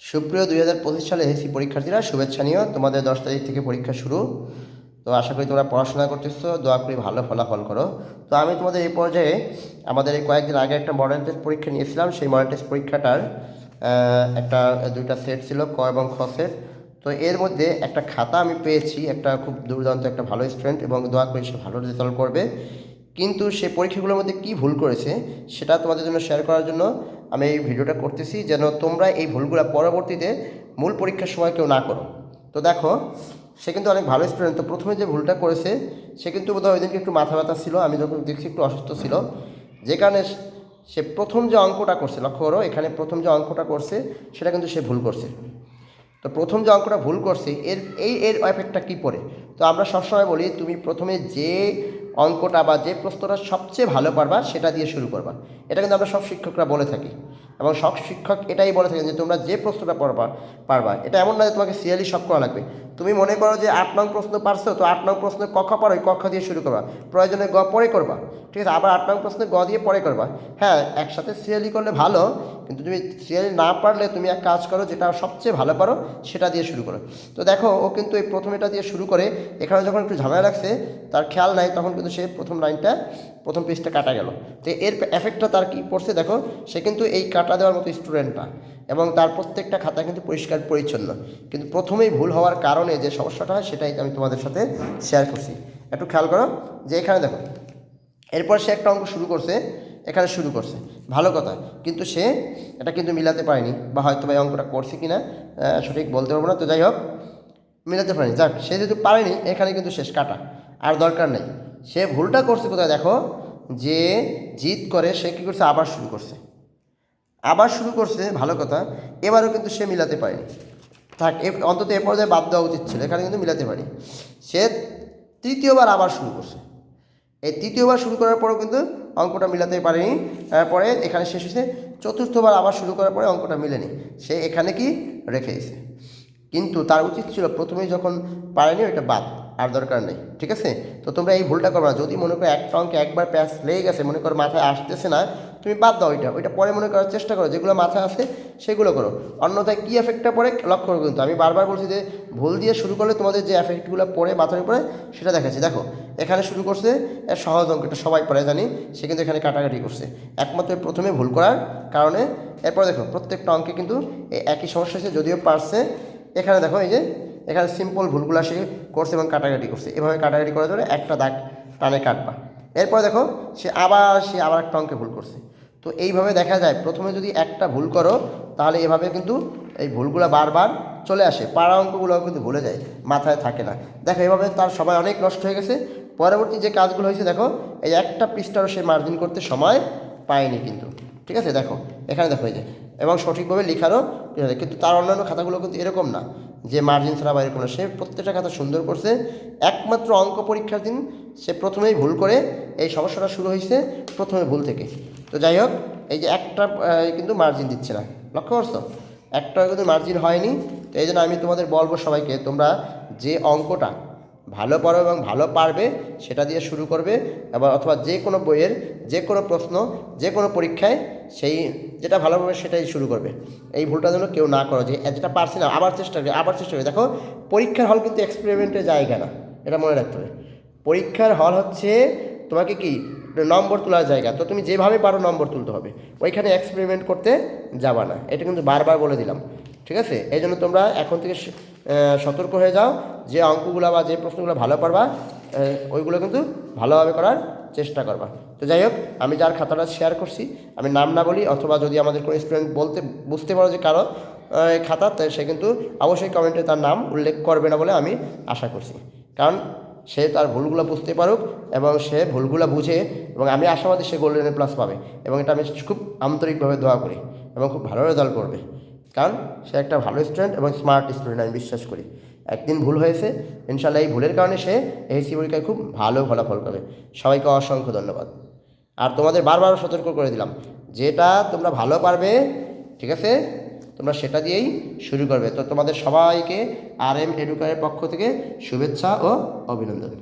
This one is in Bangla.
সুপ্রিয় দুই হাজার পঁচিশ সালে এসি পরীক্ষার্থীরা, শুভেচ্ছা নিও তোমাদের দশ তারিখ থেকে পরীক্ষা শুরু। তো আশা করি তোমরা পড়াশোনা করতেছো, দোয়া করি ভালো ফলাফল করো। তো আমি তোমাদের এই পর্যায়ে আমাদের এই কয়েকদিন আগে একটা মডেল টেস্ট পরীক্ষা নিয়েছিলাম। সেই মডেল টেস্ট পরীক্ষাটার একটা, দুইটা সেট ছিল, ক এবং খ সেট তো এর মধ্যে একটা খাতা আমি পেয়েছি, একটা খুব দুর্দান্ত, একটা ভালো স্টুডেন্ট এবং দোয়া করি সে ভালো রেজাল্ট করবে। কিন্তু সে পরীক্ষাগুলোর মধ্যে কী ভুল করেছে সেটা তোমাদের জন্য শেয়ার করার জন্য আমি এই ভিডিওটা করতেছি যেন তোমরা এই ভুলগুলো পরবর্তীতে মূল পরীক্ষার সময় কেউ না করো। তো দেখো, সে কিন্তু অনেক ভালো স্টুডেন্ট তো প্রথমে যে ভুলটা করেছে, সে কিন্তু বোধহয় ওই দিনকে একটু মাথা ব্যথা ছিল, আমি যখন দেখছি একটু অসুস্থ ছিল। যে কারণে সে প্রথম যে অঙ্কটা করছে, লক্ষ্য করো, এখানে প্রথম যে অঙ্কটা করছে, সেটা কিন্তু সে ভুল করছে। তো প্রথম যে অঙ্কটা ভুল করছে, এর, এই, এর এফেক্টটা কী পড়ে? তো আমরা সবসময় বলি, তুমি প্রথমে যে অঙ্কটা বা যে প্রশ্নটা সবচেয়ে ভালো পারবা, সেটা দিয়ে শুরু করবা। এটা কিন্তু আমরা সব শিক্ষকরা বলে থাকি। এবং সব শিক্ষক এটাই বলে থাকেন যে তোমরা যে প্রশ্নটা পড়বা, পারবা। এটা এমন না যে তোমাকে সিরিয়ালি সব করা লাগবে। তুমি মনে করো যে আট নং প্রশ্ন পারছ, তো আট নং প্রশ্ন কক্ষ পারো ওই কক্ষ দিয়ে শুরু করবা। প্রয়োজনে গ পরে করবা। ঠিক আছে, আবার আট নং প্রশ্নে গ দিয়ে পরে করবা। হ্যাঁ একসাথে সিরিয়ালি করলে ভালো, কিন্তু তুমি সিরিয়ালি না পারলে তুমি এক কাজ করো, যেটা সবচেয়ে ভালো পারো, সেটা দিয়ে শুরু করো। তো দেখো, ও কিন্তু এই প্রথম এটা দিয়ে শুরু করে, এখানে যখন একটু ঝামেলা লাগছে, তার খেয়াল নাই, তখন কিন্তু সে প্রথম লাইনটা, প্রথম পেজটা কাটা গেল। তো এর এফেক্টটা তার কী পড়ছে দেখো, সে কিন্তু এই কাটা দেওয়ার মতো স্টুডেন্ট না। এবং তার প্রত্যেকটা খাতা কিন্তু পরিষ্কার পরিচ্ছন্ন। কিন্তু প্রথমেই ভুল হওয়ার কারণে যে সমস্যাটা হয়, সেটাই আমি তোমাদের সাথে শেয়ার করছি। একটু খেয়াল করো যে এখানে দেখো, এরপর সে একটা অঙ্ক শুরু করছে, এখানে শুরু করছে। ভালো কথা, কিন্তু সে এটা কিন্তু মিলাতে পারেনি, বা হয়তো বা অঙ্কটা করছে কি না সঠিক বলতে পারব না। তো যাই হোক, মিলাতে পারেনি। যাক, সে যেহেতু পারেনি, এখানে কিন্তু শেষ কাটা, আর দরকার নেই। সে ভুলটা করছে কোথায় দেখো, যে জিত করে সে কী করছে? আবার শুরু করছে। আবার শুরু করছে, ভালো কথা। এবারও কিন্তু সে মিলাতে পারেনি। থাক অন্তত এ পর্যায়ে বাদ দেওয়া উচিত ছিল, এখানে কিন্তু মিলাতে পারি সে তৃতীয়বার আবার শুরু করছে। এই তৃতীয়বার শুরু করার পরেও কিন্তু অঙ্কটা মিলাতে পারেনি। তারপরে এখানে শেষ হয়েছে। চতুর্থবার আবার শুরু করার পরে অঙ্কটা মিলেনি। সে এখানে কি রেখে দিয়েছে। কিন্তু তার উচিত ছিল প্রথমেই যখন পারেনি, ওইটা বাদ, আর দরকার নেই, ঠিক আছে? তো তোমরা এই ভুলটা করো না। যদি মনে করো একটা অঙ্কে একবার প্যাচ লেগে গেছে, মনে করো মাথায় আসতেছে না তুমি বাদ দাও ওইটা ওইটা পরে মনে করার চেষ্টা করো, যেগুলো মাথায় আছে সেগুলো করো। অন্যথায় কী এফেক্টটা পড়ে লক্ষ্য করো কিন্তু, আমি বারবার বলছি যে ভুল দিয়ে শুরু করলে তোমাদের যে এফেক্টগুলো পড়ে মাথার উপরে, সেটা দেখাচ্ছি। দেখো, এখানে শুরু করছে সহজ অঙ্কটা সবাই পড়ে জানি, সে কিন্তু এখানে কাটাকাটি করছে। একমাত্র প্রথমে ভুল করার কারণে, এরপর দেখো, প্রত্যেকটা অঙ্কে কিন্তু একই সমস্যা হয়েছে, যদিও পারছে। এখানে দেখো, এই যে, এখানে সিম্পল ভুলগুলো সে করছে এবং কাটাকাটি করছে। এভাবে কাটাকাটি করার জন্য একটা দাগ টানে কাটবা। এরপর দেখো, সে আবার সে আবার একটা অঙ্কে ভুল করছে। তো এইভাবে দেখা যায়, প্রথমে যদি একটা ভুল করো, তাহলে এভাবে কিন্তু এই ভুলগুলো বারবার চলে আসে। পাড়া অঙ্কগুলো কিন্তু ভুলে যায়, মাথায় থাকে না। দেখো, এভাবে তার সময় অনেক নষ্ট হয়ে গেছে। পরবর্তী যে কাজগুলো হয়েছে, দেখো, এই একটা পৃষ্ঠারও সে মার্জিন করতে সময় পায়নি কিন্তু। ঠিক আছে? দেখো, এখানে দেখো এই যে, এবং সঠিকভাবে লেখারও। কিন্তু তার অন্যান্য খাতাগুলো কিন্তু এরকম না। যে মার্জিন ছাড়া বাইরে কোনো, সে প্রত্যেকটা কথা সুন্দর করছে। একমাত্র অঙ্ক পরীক্ষার দিন সে প্রথমেই ভুল করে, এই সমস্যাটা শুরু হয়েছে প্রথমে ভুল থেকে। তো যাই হোক, এই যে একটা কিন্তু মার্জিন দিচ্ছে না। লক্ষ্য করছ? একটা কিন্তু মার্জিন হয়নি। তো এই জন্য আমি তোমাদের বলব সবাইকে, তোমরা যে অঙ্কটা ভালো পড়ো এবং ভালো পারবে, সেটা দিয়ে শুরু করবে এবার অথবা যে কোনো বইয়ের যে কোনো প্রশ্ন, যে কোনো পরীক্ষায় সেই যেটা ভালো পারবে সেটাই শুরু করবে। এই ভুলটা যেন কেউ না করো যে যেটা পারছি না, আবার চেষ্টা করি, আবার চেষ্টা করি। দেখো, পরীক্ষার হল কিন্তু এক্সপেরিমেন্টের জায়গা না, এটা মনে রাখতে হবে। পরীক্ষার হল হচ্ছে তোমাকে কি, নম্বর তোলার জায়গা। তো তুমি যেভাবে পারো নম্বর তুলতে হবে। ওইখানে এক্সপেরিমেন্ট করতে যাবা না। এটা কিন্তু বারবার বলে দিলাম। ঠিক আছে? এই জন্য তোমরা এখন থেকে সতর্ক হয়ে যাও যে অঙ্কগুলো বা যে প্রশ্নগুলো ভালো পারবা ওইগুলো কিন্তু ভালোভাবে করার চেষ্টা করবা। তো যাই হোক, আমি যার খাতাটা শেয়ার করছি, আমি নাম না বলি অথবা যদি আমাদের কোনো স্টুডেন্ট বলতে, বুঝতে পারো যে কারও খাতা, তো সে কিন্তু অবশ্যই কমেন্টে তার নাম উল্লেখ করবে না বলে আমি আশা করছি। কারণ সে তার ভুলগুলো বুঝতে পারুক এবং সে ভুলগুলো বুঝে এবং আমি আশাবাদী সে গোল্ডেন প্লাস পাবে এবং এটা আমি খুব আন্তরিকভাবে দোয়া করি এবং খুব ভালো রেজাল্ট করবে। কারণ সে একটা ভালো স্টুডেন্ট এবং স্মার্ট স্টুডেন্ট আমি বিশ্বাস করি। একদিন ভুল হয়েছে, ইনশাল্লাহ এই ভুলের কারণে সে এইচসি পরীক্ষায় খুব ভালো ফলাফল করবে সবাইকে অসংখ্য ধন্যবাদ। আর তোমাদের বারবার সতর্ক করে দিলাম, যেটা তোমরা ভালো পারবে, ঠিক আছে? তোমরা সেটা দিয়েই শুরু করবে। তো তোমাদের সবাইকে আর এম এডুকারের পক্ষ থেকে শুভেচ্ছা ও অভিনন্দন।